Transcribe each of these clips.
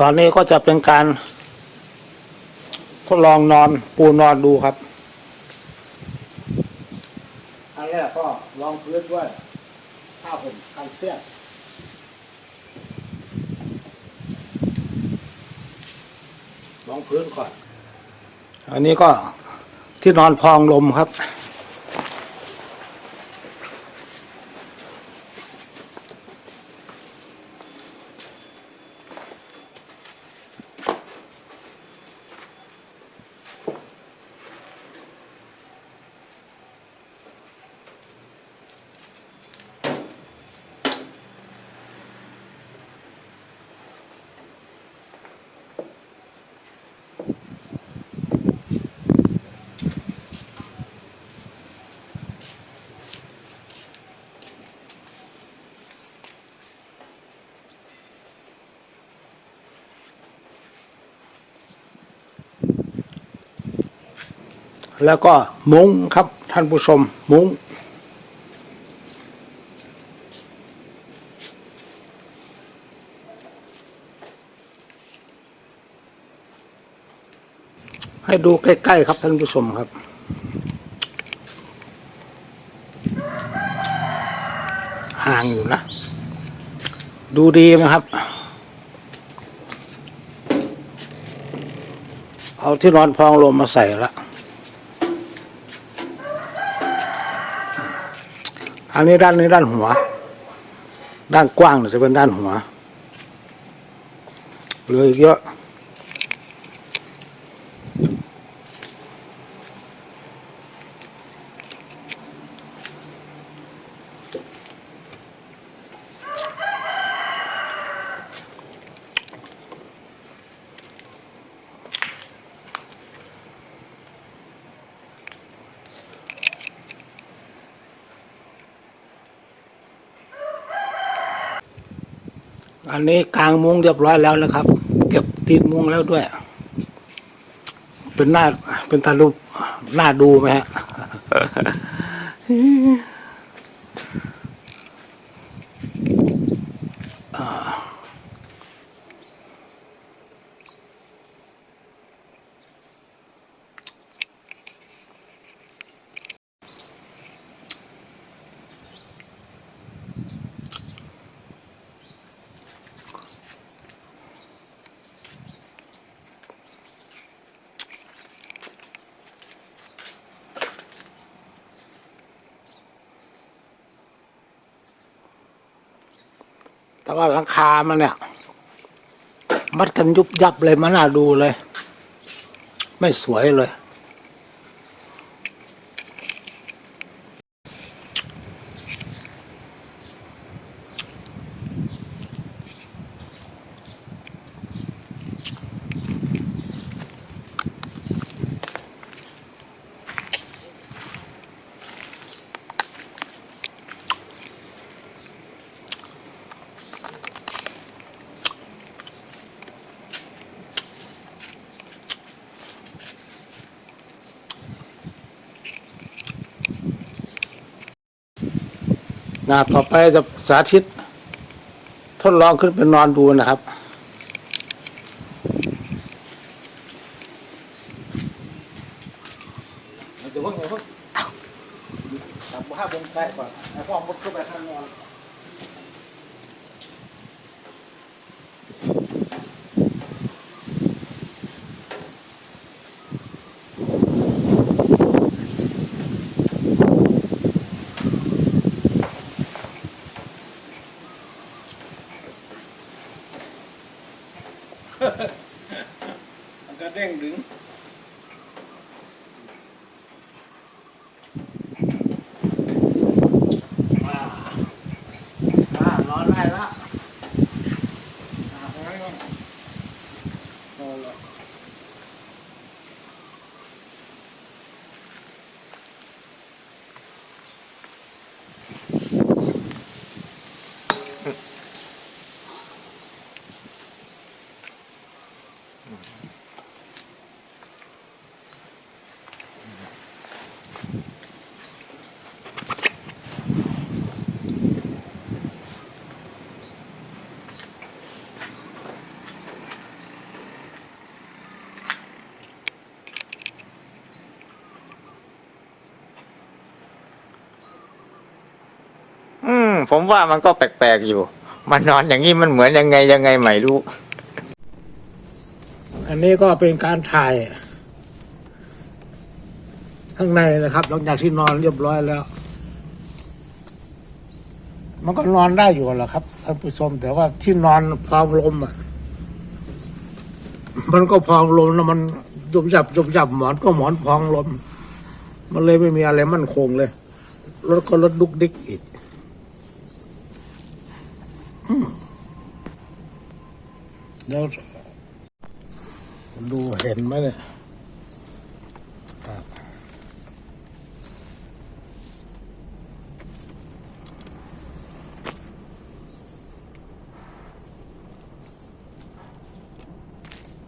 ตอนนี้ก็จะเป็นการ ทดลองนอนปูนอนดูครับ อันแรกก็ลองพื้นด้วยผ้าห่มกันเสี้ยนลองพื้นก่อน อันนี้ก็ที่นอนพองลมครับ แล้วก็มุ้งครับท่านผู้ชมมุ้ง ให้ดูใกล้ๆครับท่านผู้ชมครับห่างอยู่นะ ดูดีไหมครับ เอาที่นอนพองลมมาใส่ละ อันนี้ด้านนี้ด้านหัว ด้านกว้างเนี่ยจะเป็นด้านหัวเหลืออีกเยอะ อันนี้กลางมุ้งเรียบร้อยแล้วนะครับ เก็บตีนมุ้งแล้วด้วย เป็นหน้าเป็นตาลุหน้าดูไหมฮะ แต่ว่าหลังคามันเนี่ย มัดกันยุบยับเลยมันน่าดูเลย ไม่สวยเลย นะต่อไปจะสาธิต ทดลองขึ้นไปนอนดูนะครับ เดี๋ยวเพิ่งเดี๋ยวเพิ่งจับผ้าบนใกล้ก่อนไอ้พ่อมุดเข้าไปข้างนอน อ่า ผมว่ามันก็แปลกๆอยู่ มันนอนอย่างนี้มันเหมือนยังไงยังไงไม่รู้ อันนี้ก็เป็นการถ่าย ข้างในนะครับ หลังจากที่นอนเรียบร้อยแล้ว มันก็นอนได้อยู่แหละครับท่านผู้ชม แต่ว่าที่นอนพองลมอะ มันก็พองลมแล้วมันยุบยับยุบยับหมอนก็หมอนพองลม มันเลยไม่มีอะไรมั่นคงเลยรถก็รถดุกดิกอีกอืม แล้วดูเห็นไหมเนี่ย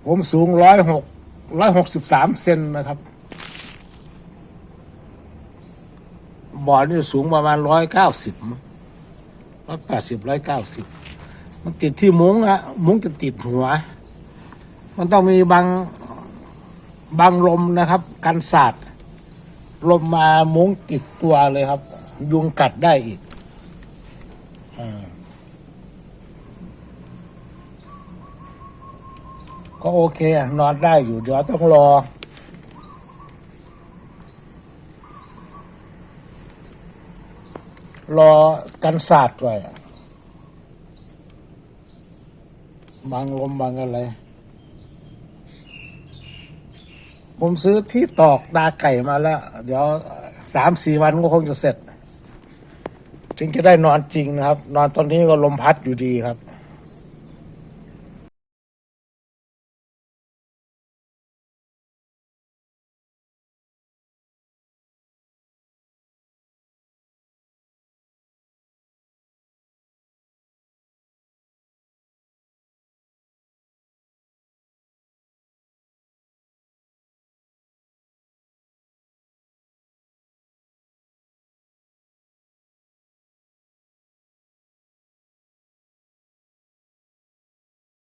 ผมสูงร้อยหกร้อยหกสิบสามเซนนะครับ บ่อนี่สูงประมาณร้อยเก้าสิบร้อยแปดสิบร้อยเก้าสิบ มันติดที่มุ้งอะมุ้งจะติดหัว มันต้องมีบางบางลมนะครับ กันศาสตร์ลมมามุ้งติดตัวเลยครับ ยุงกัดได้อีกอก็โอเคนอนได้อยู่ เดี๋ยวต้องรอ รอกันศาสตร์ไว้อะ บางลมบางอะไร ผมซื้อที่ตอกตาไก่มาแล้ว เดี๋ยวสามสี่วันก็คงจะเสร็จ ถึงจะได้นอนจริงนะครับ นอนตอนนี้ก็ลมพัดอยู่ดีครับ